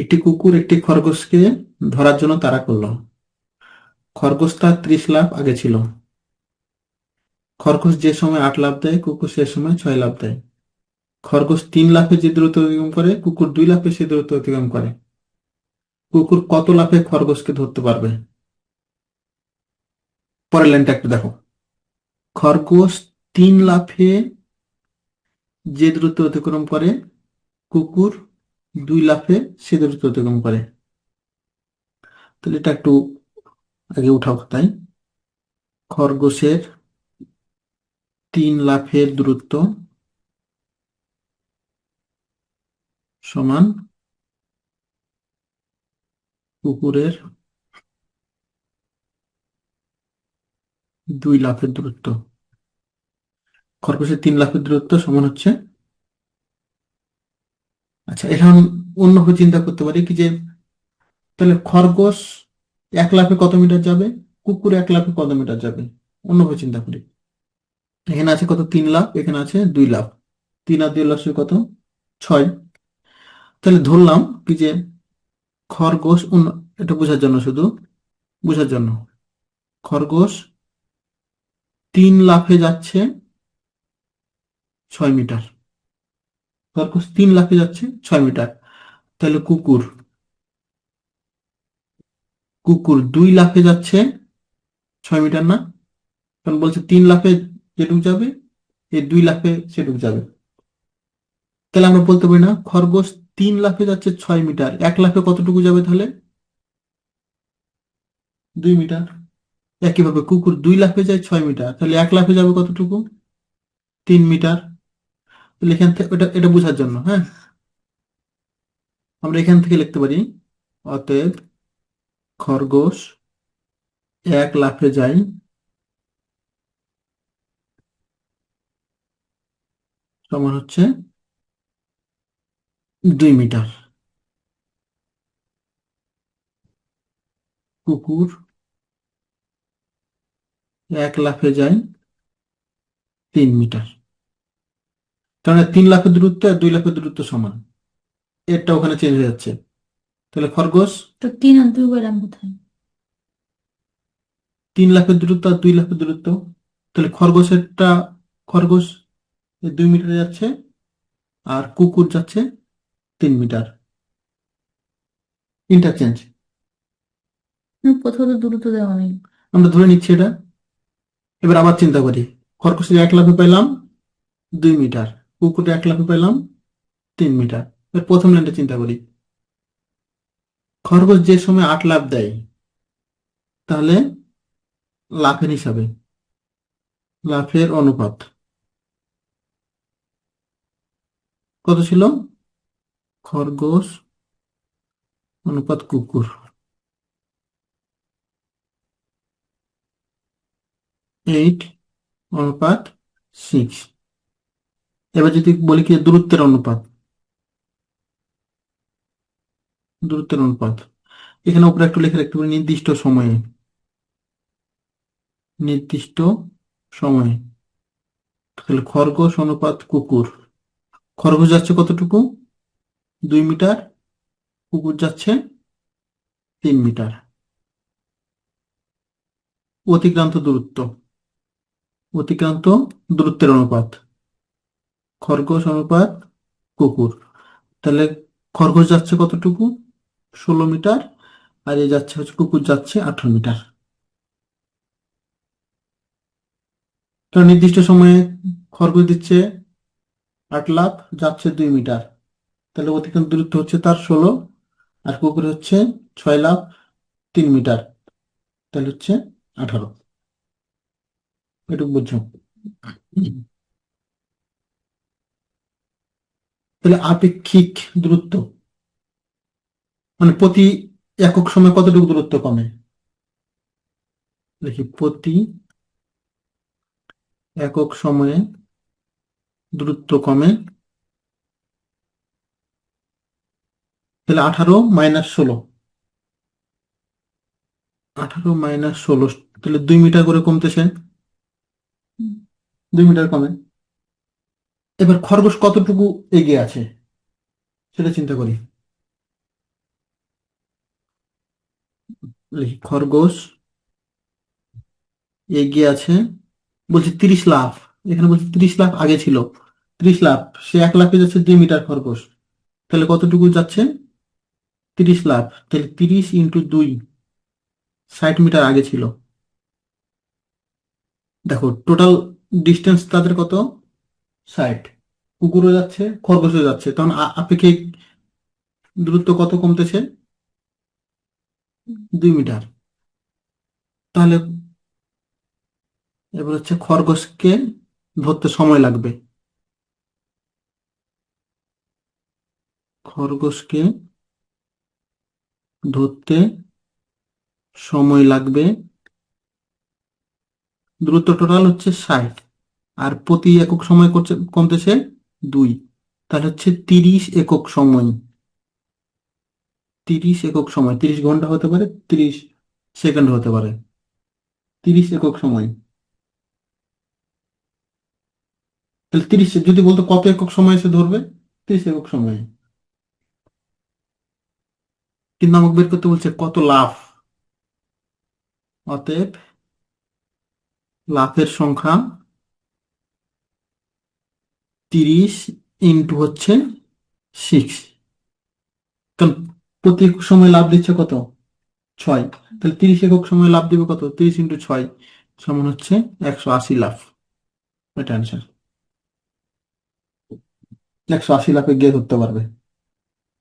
একটি কুকুর, একটি খরগোশকে ধরার জন্য তারা করল। খরগোশ তার ত্রিশ লাফ আগে ছিল। খরগোশ যে সময় আট লাভ দেয়, কুকুর সে সময় ছয় লাভ দেয়। খরগোশ তিন লাফে যে দ্রুত অতিক্রম করে, কুকুর দুই লাফে সে দ্রুত অতিক্রম করে। কুকুর কত লাফে খরগোশকে ধরতে পারবে? পরের লাইনটা একটু দেখো। খরগোশ তিন লাফে যে দ্রুত অতিক্রম করে, কুকুর দুই লাফে সে দ্রুত অতিক্রম করে। তাহলে এটা একটু আগে উঠাও তাই খরগোশের তিন লাফের দূরত্ব সমান কুকুরের দুই লাফের দূরত্ব। খরগোশের তিন লাফের দূরত্ব সমান হচ্ছে আচ্ছা এখন অন্যভাবে চিন্তা করতে পারি কি যে, তাহলে খরগোশ এক লাফে কত মিটার যাবে? কুকুর এক লাফে কত মিটার যাবে? অন্যভাবে চিন্তা করি। এখানে আছে কত? তিন লাফ। এখানে আছে দুই লাফ। তিন আর দুই লাফ কত? ছয়। তাহলে ধরলাম কি যে, খরগোশ এটা বোঝার জন্য শুধু, বোঝার জন্য। খরগোশ তিন লাফে যাচ্ছে ছয় মিটার। খরগোশ তিন লাফে যাচ্ছে, ছয় মিটার। তাহলে কুকুর। কুকুর দুই লাফে যাচ্ছে, ছয় মিটার না? কারণ বলছে তিন লাফে যেটুক যাবে এই দুই লাফে সেটুক যাবে। তাহলে আমরা বলতে পারি না, খরগোশ তিন লাফে যাচ্ছে, ছয় মিটার। এক লাফে কতটুকু যাবে তাহলে? দুই মিটার। একইভাবে কুকুর দুই লাফে যায়, ছয় মিটার। তাহলে এক লাফে যাবে কতটুকু? তিন মিটার। তাহলে এখান থেকে এটা এটা বোঝার জন্য হ্যাঁ? আমরা এখান থেকে লিখতে পারি, অতএব খরগোশ এক লাফে যায়। সমান হচ্ছে দুই মিটার। কুকুর এক লাফে যায় তিন মিটার। মানে তিন লাখের দূরত্ব আর দুই লাখের দূরত্ব সমান। এরটা ওখানে চেঞ্জ হয়ে যাচ্ছে। তাহলে খরগোশ? তো তিন আর দুই পেলাম কোথায় তিন লাখের দূরত্ব আর দুই লাখের দূরত্ব? তাহলে খরগোশেরটা খরগোশ দুই মিটার যাচ্ছে আর কুকুর যাচ্ছে তিন মিটার। ইন্টারচেঞ্জ কোথাও তো দ্রুত দেওয়া নেই। আমরা ধরে নিচ্ছি এটা। এবার আবার চিন্তা করি। খরগোশের এক লাফে পেলাম দুই মিটার। কুকুরের এক লাফে পেলাম, তিন মিটার। এবার প্রথম লাইনটা চিন্তা করি। খরগোশ যে সময় আট লাফ দেয়, তাহলে লাফের হিসাবে, লাফের অনুপাত। কত ছিল? খরগোশ অনুপাত কুকুর। এইট অনুপাত সিক্স এবার যদি বলি কি দূরত্বের অনুপাত? দূরত্বের অনুপাত। এখানে উপরে একটু লিখে রাখতে পারি নির্দিষ্ট সময়ে। নির্দিষ্ট সময়ে। তাহলে খরগোশ অনুপাত কুকুর। খরগোশ যাচ্ছে কতটুকু? দুই মিটার। কুকুর যাচ্ছে তিন মিটার। অতিক্রান্ত দূরত্ব। অতিক্রান্ত দূরত্বের অনুপাত। খরগোশ অনুপাত কুকুর। তাহলে খরগোশ যাচ্ছে কতটুকু? ষোলো মিটার, আর এ যাচ্ছে হচ্ছে কুকুর যাচ্ছে আঠারো মিটার। তো নির্দিষ্ট সময়ে খরগোশ দিচ্ছে আট লাখ যাচ্ছে দুই মিটার। তাহলে অতিক্রান্ত দূরত্ব হচ্ছে তার ষোলো, আর কুকুর হচ্ছে ছয় লাখ তিন মিটার। তাহলে হচ্ছে আঠারো। এটুকু বুঝছ? তাহলে আপেক্ষিক দূরত্ব মানে প্রতি একক সময় কতটুকু দূরত্ব কমে? দেখি, প্রতি একক সময়ে দূরত্ব কমে, তাহলে আঠারো মাইনাস ষোলো। আঠারো মাইনাস ষোলো, তাহলে দুই মিটার করে কমতেছে। দুই মিটার কমে। এবার খরগোশ কতটুকু এগিয়ে আছে সেটা চিন্তা করি। খরগোশ এগিয়ে আছে, বলছে তিরিশ লাফ, এখানে বলছে তিরিশ লাফ আগে ছিল, তিরিশ লাফ, সে এক লাফে যাচ্ছে দুই মিটার খরগোশ, তাহলে কতটুকু যাচ্ছে? তিরিশ লাফ, তাহলে তিরিশ ইন্টু দুই, ষাট মিটার আগে ছিল। দেখো, টোটাল ডিস্টেন্স তাদের কত? ষাট। কুকুরও যাচ্ছে, খরগোশও যাচ্ছে। তখন আপেক্ষিক দূরত্ব কত কমতেছে? দুই মিটার। তাহলে এবার হচ্ছে খরগোশকে ধরতে সময় লাগবে। খরগোশকে ধরতে সময় লাগবে। দূরত্ব টোটাল হচ্ছে ষাট। আর প্রতি একক সময় করছে, কমতেছে দুই। তাহলে হচ্ছে তিরিশ একক সময়। তিরিশ একক সময়, তিরিশ ঘণ্টা হতে পারে, তিরিশ সেকেন্ড হতে পারে। তিরিশ একক সময়। তাহলে তিরিশ, যদি বলতো কত একক সময় এসে ধরবে? তিরিশ একক সময়। কিন্তু আমাকে বের করতে বলছে কত লাফ। অতএব লাফের সংখ্যা তিরিশ ইন্টু হচ্ছে সিক্স কারণ প্রতি একক সময় লাভ দিচ্ছে কত? ছয়। তাহলে তিরিশ একক সময় লাভ দিবে কত? তিরিশ ইন্টু ছয় সমান হচ্ছে একশো আশি লাফ। এটা অ্যান্সার একশো আশি লাফে গিয়ে ধরতে পারবে।